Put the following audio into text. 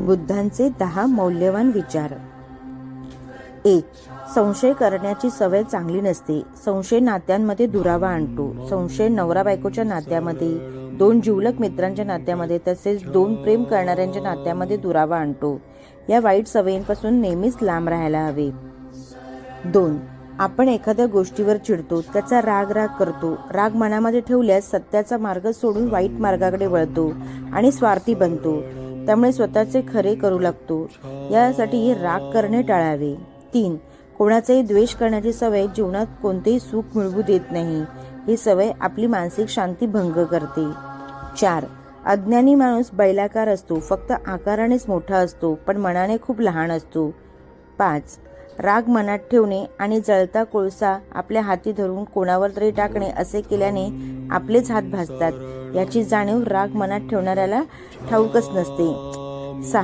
बुद्धांचे दहा मौल्यवान विचार. एक संशय करण्याची सवय चांगली नसते. संशय नात्यांमध्ये दुरावा आणतो. संशय नवरा बायकोच्या नात्यामध्ये दोन जिवलक मित्रांच्या नात्यामध्ये तसेच दोन प्रेम करणाऱ्यांच्या नात्यामध्ये दुरावा आणतो. या वाईट सवयींपासून नेहमीच लांब राहायला हवे. दोन आपण एखाद्या गोष्टीवर चिडतो त्याचा राग राग करतो. राग मनामध्ये ठेवल्यास सत्याचा मार्ग सोडून वाईट मार्गाकडे वळतो आणि स्वार्थी बनतो. त्यामुळे स्वतःचे खरे करू लागतो. यासाठी राग करणे टाळावे. तीन कोणाचाही द्वेष करण्याची सवय जीवनात कोणतेही सुख मिळवू देत नाही. ही सवय आपली मानसिक शांती भंग करते. चार अज्ञानी माणूस बैलाकार असतो. फक्त आकारानेच मोठा असतो पण मनाने खूप लहान असतो. पाच राग मनात ठेवणे आणि जळता कोळसा आपल्या हाती धरून कोणावर तरी टाकणे असे केल्याने आपलेच हात भाजतात याची जाणीव राग मनात ठेवणाऱ्याला ठाऊकच नसते. सहा.